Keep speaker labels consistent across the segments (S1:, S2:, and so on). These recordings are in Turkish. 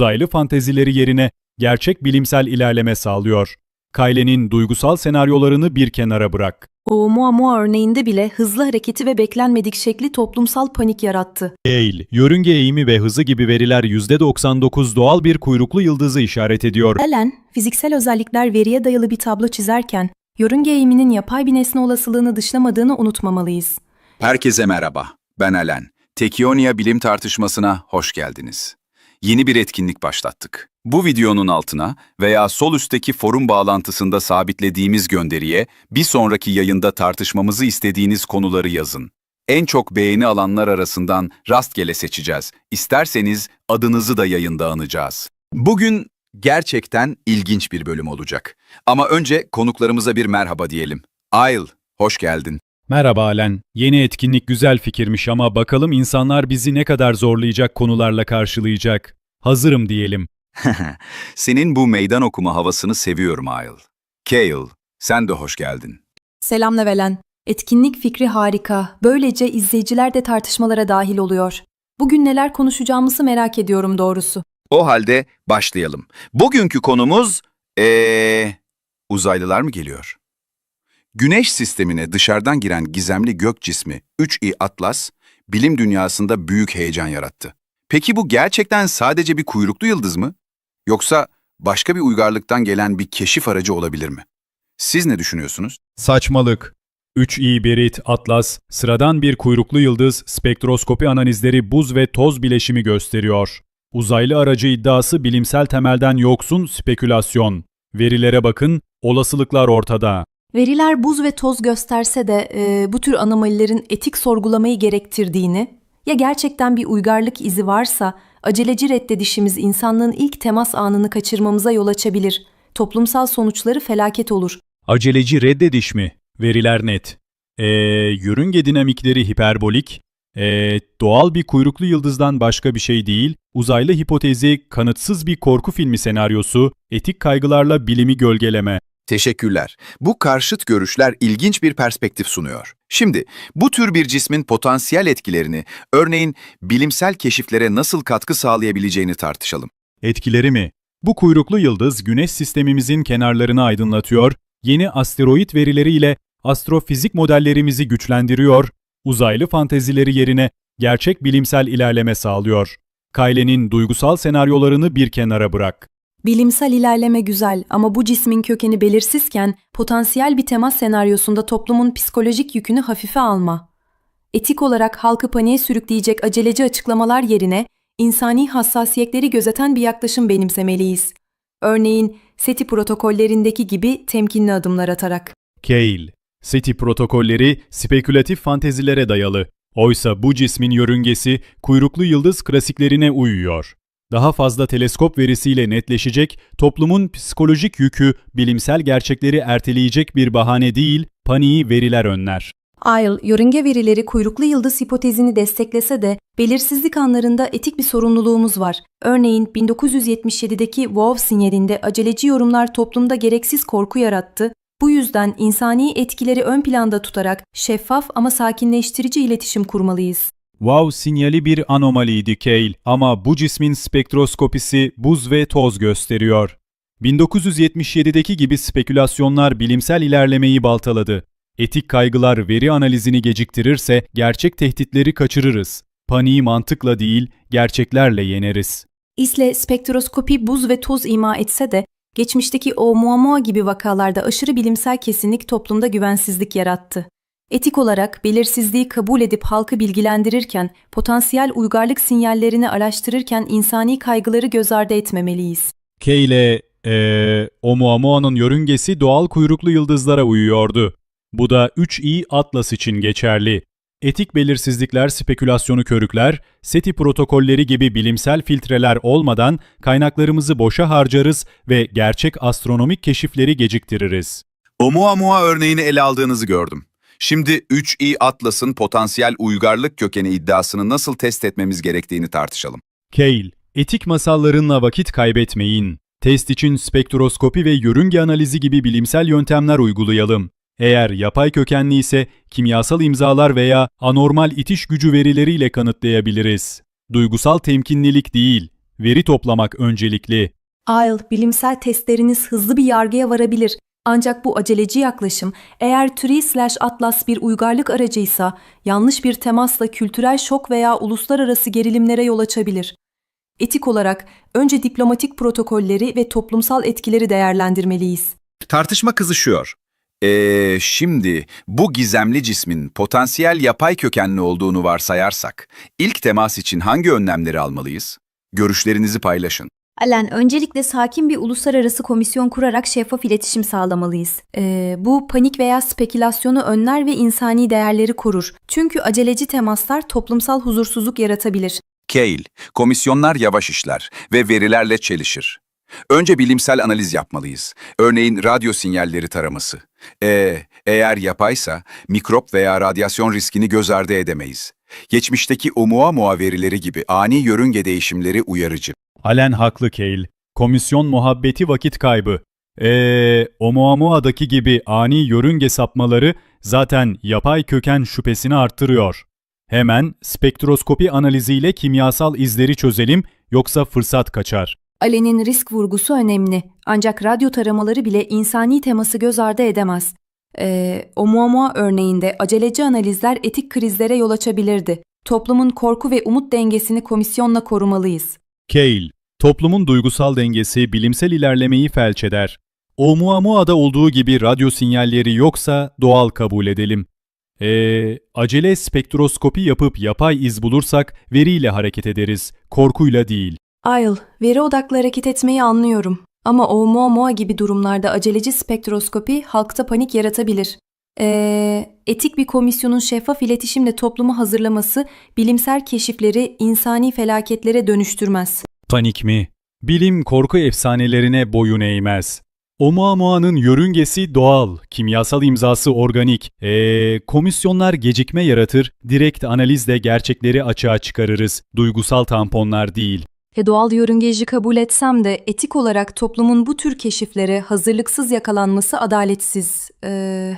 S1: uzaylı fantezileri yerine gerçek bilimsel ilerleme sağlıyor. Kayle'nin duygusal senaryolarını bir kenara bırak.
S2: Oumuamua örneğinde bile hızlı hareketi ve beklenmedik şekli toplumsal panik yarattı.
S1: Gale, yörünge eğimi ve hızı gibi veriler %99 doğal bir kuyruklu yıldızı işaret ediyor.
S2: Allen, fiziksel özellikler veriye dayalı bir tablo çizerken, yörünge eğiminin yapay bir nesne olasılığını dışlamadığını unutmamalıyız.
S3: Herkese merhaba. Ben Alen. Tekionia bilim tartışmasına hoş geldiniz. Yeni bir etkinlik başlattık. Bu videonun altına veya sol üstteki forum bağlantısında sabitlediğimiz gönderiye bir sonraki yayında tartışmamızı istediğiniz konuları yazın. En çok beğeni alanlar arasından rastgele seçeceğiz. İsterseniz adınızı da yayında anacağız. Bugün gerçekten ilginç bir bölüm olacak. Ama önce konuklarımıza bir merhaba diyelim. Aйл, hoş geldin.
S1: Merhaba Alen. Yeni etkinlik güzel fikirmiş ama bakalım insanlar bizi ne kadar zorlayacak konularla karşılayacak. Hazırım diyelim.
S3: Senin bu meydan okuma havasını seviyorum Aйл. Kale, sen de hoş geldin.
S2: Selam Levelen. Etkinlik fikri harika. Böylece izleyiciler de tartışmalara dahil oluyor. Bugün neler konuşacağımızı merak ediyorum doğrusu.
S3: O halde başlayalım. Bugünkü konumuz... Eee... Uzaylılar mı geliyor? Güneş sistemine dışarıdan giren gizemli gök cismi 3i Atlas, bilim dünyasında büyük heyecan yarattı. Peki bu gerçekten sadece bir kuyruklu yıldız mı? Yoksa başka bir uygarlıktan gelen bir keşif aracı olabilir mi? Siz ne düşünüyorsunuz?
S1: Saçmalık. 3i Berit Atlas, sıradan bir kuyruklu yıldız spektroskopi analizleri buz ve toz bileşimi gösteriyor. Uzaylı aracı iddiası bilimsel temelden yoksun spekülasyon. Verilere bakın, olasılıklar ortada.
S2: Veriler buz ve toz gösterse de e, bu tür anomalilerin etik sorgulamayı gerektirdiğini, ya gerçekten bir uygarlık izi varsa aceleci reddedişimiz insanlığın ilk temas anını kaçırmamıza yol açabilir. Toplumsal sonuçları felaket olur.
S1: Aceleci reddediş mi? Veriler net. Ee, yörünge dinamikleri hiperbolik. Ee, doğal bir kuyruklu yıldızdan başka bir şey değil. Uzaylı hipotezi kanıtsız bir korku filmi senaryosu, etik kaygılarla bilimi gölgeleme.
S3: Teşekkürler. Bu karşıt görüşler ilginç bir perspektif sunuyor. Şimdi bu tür bir cismin potansiyel etkilerini, örneğin bilimsel keşiflere nasıl katkı sağlayabileceğini tartışalım.
S1: Etkileri mi? Bu kuyruklu yıldız güneş sistemimizin kenarlarını aydınlatıyor, yeni asteroid verileriyle astrofizik modellerimizi güçlendiriyor, uzaylı fantezileri yerine gerçek bilimsel ilerleme sağlıyor. Kayle'nin duygusal senaryolarını bir kenara bırak.
S2: Bilimsel ilerleme güzel ama bu cismin kökeni belirsizken potansiyel bir temas senaryosunda toplumun psikolojik yükünü hafife alma. Etik olarak halkı paniğe sürükleyecek aceleci açıklamalar yerine insani hassasiyetleri gözeten bir yaklaşım benimsemeliyiz. Örneğin SETI protokollerindeki gibi temkinli adımlar atarak.
S1: Keil, SETI protokolleri spekülatif fantezilere dayalı. Oysa bu cismin yörüngesi kuyruklu yıldız klasiklerine uyuyor. Daha fazla teleskop verisiyle netleşecek, toplumun psikolojik yükü bilimsel gerçekleri erteleyecek bir bahane değil, paniği veriler önler.
S2: Isle, yörünge verileri kuyruklu yıldız hipotezini desteklese de belirsizlik anlarında etik bir sorumluluğumuz var. Örneğin 1977'deki WOW sinyalinde aceleci yorumlar toplumda gereksiz korku yarattı. Bu yüzden insani etkileri ön planda tutarak şeffaf ama sakinleştirici iletişim kurmalıyız.
S1: Wow sinyali bir anomaliydi Keil ama bu cismin spektroskopisi buz ve toz gösteriyor. 1977'deki gibi spekülasyonlar bilimsel ilerlemeyi baltaladı. Etik kaygılar veri analizini geciktirirse gerçek tehditleri kaçırırız. Paniği mantıkla değil, gerçeklerle yeneriz.
S2: İSLE spektroskopi buz ve toz ima etse de geçmişteki Oumuamua gibi vakalarda aşırı bilimsel kesinlik toplumda güvensizlik yarattı. Etik olarak belirsizliği kabul edip halkı bilgilendirirken, potansiyel uygarlık sinyallerini araştırırken insani kaygıları göz ardı etmemeliyiz.
S1: Keil'e, ee, Oumuamua'nın yörüngesi doğal kuyruklu yıldızlara uyuyordu. Bu da 3i Atlas için geçerli. Etik belirsizlikler spekülasyonu körükler, SETI protokolleri gibi bilimsel filtreler olmadan kaynaklarımızı boşa harcarız ve gerçek astronomik keşifleri geciktiririz.
S3: Oumuamua örneğini ele aldığınızı gördüm. Şimdi 3i Atlas'ın potansiyel uygarlık kökeni iddiasını nasıl test etmemiz gerektiğini tartışalım.
S1: Keil, etik masallarınla vakit kaybetmeyin. Test için spektroskopi ve yörünge analizi gibi bilimsel yöntemler uygulayalım. Eğer yapay kökenli ise kimyasal imzalar veya anormal itiş gücü verileriyle kanıtlayabiliriz. Duygusal temkinlilik değil, Veri toplamak öncelikli.
S2: Isle, bilimsel testleriniz hızlı bir yargıya varabilir. Ancak bu aceleci yaklaşım, eğer Tree slash Atlas bir uygarlık aracıysa, yanlış bir temasla kültürel şok veya uluslararası gerilimlere yol açabilir. Etik olarak önce diplomatik protokolleri ve toplumsal etkileri değerlendirmeliyiz.
S3: Tartışma kızışıyor. Ee, şimdi bu gizemli cismin potansiyel yapay kökenli olduğunu varsayarsak, ilk temas için hangi önlemleri almalıyız? Görüşlerinizi paylaşın.
S4: Alen, öncelikle sakin bir uluslararası komisyon kurarak şeffaf iletişim sağlamalıyız.
S2: Ee, bu panik veya spekülasyonu önler ve insani değerleri korur. Çünkü aceleci temaslar toplumsal huzursuzluk yaratabilir.
S3: Kale, komisyonlar yavaş işler ve verilerle çelişir. Önce bilimsel analiz yapmalıyız. Örneğin radyo sinyalleri taraması. Ee, eğer yapaysa mikrop veya radyasyon riskini göz ardı edemeyiz. Geçmişteki Oumuamua verileri gibi ani yörünge değişimleri uyarıcı.
S1: Halen haklı Cale. Komisyon muhabbeti vakit kaybı. Eee, Oumuamua'daki gibi ani yörünge sapmaları zaten yapay köken şüphesini arttırıyor. Hemen spektroskopi analiziyle kimyasal izleri çözelim yoksa fırsat kaçar.
S2: Allen'in risk vurgusu önemli. Ancak radyo taramaları bile insani teması göz ardı edemez. Ee, Oumuamua örneğinde aceleci analizler etik krizlere yol açabilirdi. Toplumun korku ve umut dengesini komisyonla korumalıyız.
S1: Cale, toplumun duygusal dengesi bilimsel ilerlemeyi felç eder. Oumuamua'da olduğu gibi radyo sinyalleri yoksa doğal kabul edelim. Eee, acele spektroskopi yapıp yapay iz bulursak veriyle hareket ederiz, korkuyla değil.
S2: Isle, veri odaklı hareket etmeyi anlıyorum. Ama Oumuamua gibi durumlarda aceleci spektroskopi halkta panik yaratabilir. Ee, etik bir komisyonun şeffaf iletişimle toplumu hazırlaması bilimsel keşifleri insani felaketlere dönüştürmez.
S1: Panik mi? Bilim korku efsanelerine boyun eğmez. Oumuamua'nın yörüngesi doğal, kimyasal imzası organik. Eee, komisyonlar gecikme yaratır, direkt analizle gerçekleri açığa çıkarırız. Duygusal tamponlar değil.
S2: E doğal yörüngeci kabul etsem de etik olarak toplumun bu tür keşiflere hazırlıksız yakalanması adaletsiz. Ee,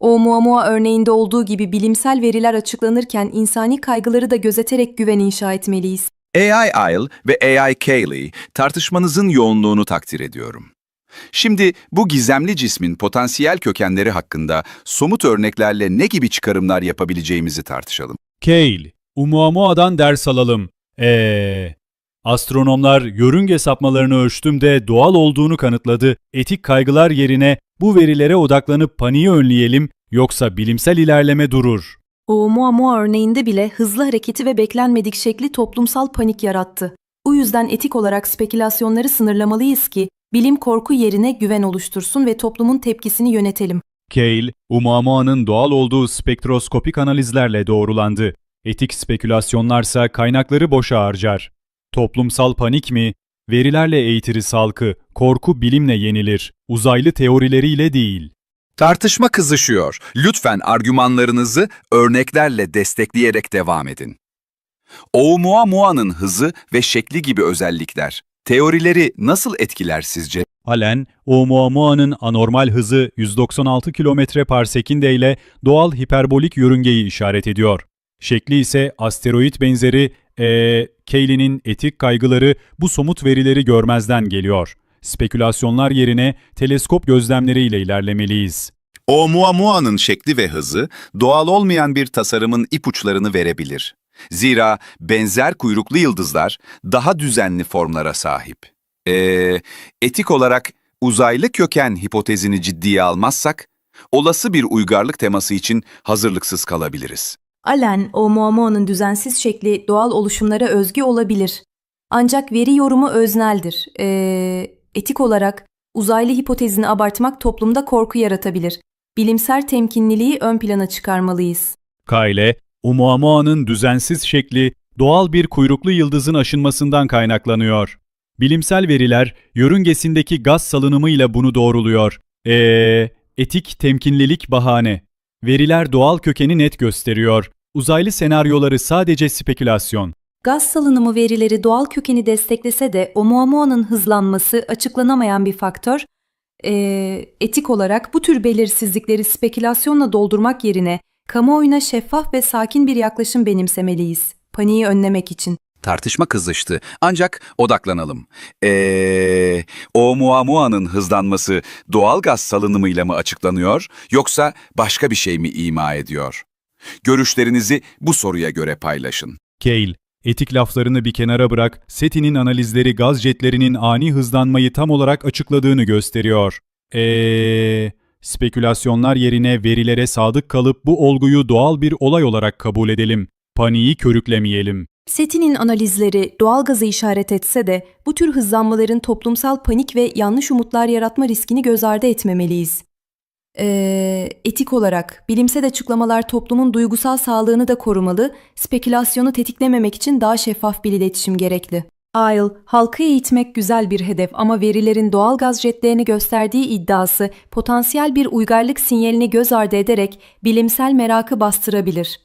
S2: Oumuamua örneğinde olduğu gibi bilimsel veriler açıklanırken insani kaygıları da gözeterek güven inşa etmeliyiz.
S3: AI Isle ve AI Kaylee tartışmanızın yoğunluğunu takdir ediyorum. Şimdi bu gizemli cismin potansiyel kökenleri hakkında somut örneklerle ne gibi çıkarımlar yapabileceğimizi tartışalım.
S1: Cale, Oumuamua'dan ders alalım. Eee, astronomlar yörünge sapmalarını ölçtüğümde doğal olduğunu kanıtladı. Etik kaygılar yerine bu verilere odaklanıp paniği önleyelim yoksa bilimsel ilerleme durur.
S2: Oumuamua örneğinde bile hızlı hareketi ve beklenmedik şekli toplumsal panik yarattı. Bu yüzden etik olarak spekülasyonları sınırlamalıyız ki bilim korku yerine güven oluştursun ve toplumun tepkisini yönetelim.
S1: Cale, Oumuamua'nın doğal olduğu spektroskopik analizlerle doğrulandı. Etik spekülasyonlarsa kaynakları boşa harcar. Toplumsal panik mi? Verilerle eğitiriz halkı, korku bilimle yenilir, uzaylı teorileriyle değil.
S3: Tartışma kızışıyor. Lütfen argümanlarınızı örneklerle destekleyerek devam edin. Oumuamua'nın hızı ve şekli gibi özellikler teorileri nasıl etkiler sizce?
S1: Halen, Oumuamua'nın anormal hızı 196 km parsekinde ile doğal hiperbolik yörüngeyi işaret ediyor. Şekli ise asteroid benzeri, ee, Cayley'nin etik kaygıları bu somut verileri görmezden geliyor. Spekülasyonlar yerine teleskop gözlemleriyle ilerlemeliyiz.
S3: Oumuamua'nın şekli ve hızı doğal olmayan bir tasarımın ipuçlarını verebilir. Zira benzer kuyruklu yıldızlar daha düzenli formlara sahip. Ee, etik olarak uzaylı köken hipotezini ciddiye almazsak, olası bir uygarlık teması için hazırlıksız kalabiliriz.
S2: Allen, Oumuamua'nın düzensiz şekli doğal oluşumlara özgü olabilir. Ancak veri yorumu özneldir. Ee, etik olarak uzaylı hipotezini abartmak toplumda korku yaratabilir. Bilimsel temkinliliği ön plana çıkarmalıyız.
S1: Kyle, Oumuamua'nın düzensiz şekli doğal bir kuyruklu yıldızın aşınmasından kaynaklanıyor. Bilimsel veriler yörüngesindeki gaz salınımıyla bunu doğruluyor. Eee, etik temkinlilik bahane. Veriler doğal kökeni net gösteriyor. Uzaylı senaryoları sadece spekülasyon.
S2: Gaz salınımı verileri doğal kökeni desteklese de Oumuamua'nın hızlanması açıklanamayan bir faktör. Ee, etik olarak bu tür belirsizlikleri spekülasyonla doldurmak yerine kamuoyuna şeffaf ve sakin bir yaklaşım benimsemeliyiz. Paniği önlemek için.
S3: Tartışma kızıştı. Ancak odaklanalım. Eee, Oumuamua'nın hızlanması doğal gaz salınımıyla mı açıklanıyor yoksa başka bir şey mi ima ediyor? Görüşlerinizi bu soruya göre paylaşın.
S1: Cale, etik laflarını bir kenara bırak, SETI'nin analizleri gaz jetlerinin ani hızlanmayı tam olarak açıkladığını gösteriyor. Eee, spekülasyonlar yerine verilere sadık kalıp bu olguyu doğal bir olay olarak kabul edelim. Paniği körüklemeyelim.
S2: SETI'nin analizleri doğalgazı işaret etse de bu tür hızlanmaların toplumsal panik ve yanlış umutlar yaratma riskini göz ardı etmemeliyiz. Ee, etik olarak bilimsel açıklamalar toplumun duygusal sağlığını da korumalı, spekülasyonu tetiklememek için daha şeffaf bir iletişim gerekli. Aйл, halkı eğitmek güzel bir hedef ama verilerin doğal gaz jetlerini gösterdiği iddiası potansiyel bir uygarlık sinyalini göz ardı ederek bilimsel merakı bastırabilir.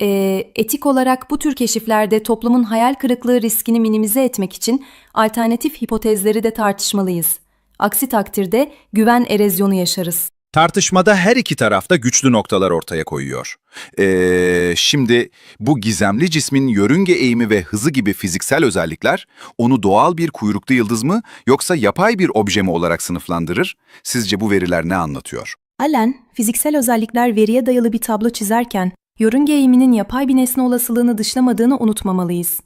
S2: Ee, etik olarak bu tür keşiflerde toplumun hayal kırıklığı riskini minimize etmek için alternatif hipotezleri de tartışmalıyız. Aksi takdirde güven erozyonu yaşarız.
S3: Tartışmada her iki tarafta güçlü noktalar ortaya koyuyor. Ee, şimdi bu gizemli cismin yörünge eğimi ve hızı gibi fiziksel özellikler onu doğal bir kuyruklu yıldız mı yoksa yapay bir obje mi olarak sınıflandırır? Sizce bu veriler ne anlatıyor?
S2: Allen, fiziksel özellikler veriye dayalı bir tablo çizerken, yörünge eğiminin yapay bir nesne olasılığını dışlamadığını unutmamalıyız.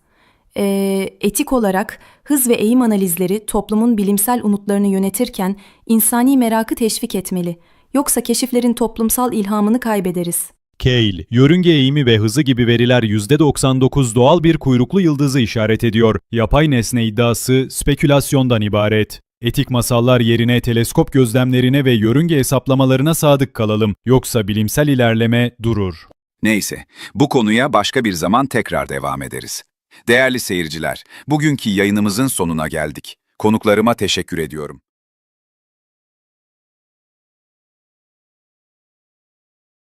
S2: Ee, etik olarak hız ve eğim analizleri toplumun bilimsel umutlarını yönetirken insani merakı teşvik etmeli. Yoksa keşiflerin toplumsal ilhamını kaybederiz.
S1: Cale, yörünge eğimi ve hızı gibi veriler %99 doğal bir kuyruklu yıldızı işaret ediyor. Yapay nesne iddiası spekülasyondan ibaret. Etik masallar yerine teleskop gözlemlerine ve yörünge hesaplamalarına sadık kalalım. Yoksa bilimsel ilerleme durur.
S3: Neyse, bu konuya başka bir zaman tekrar devam ederiz. Değerli seyirciler, bugünkü yayınımızın sonuna geldik. Konuklarıma teşekkür ediyorum.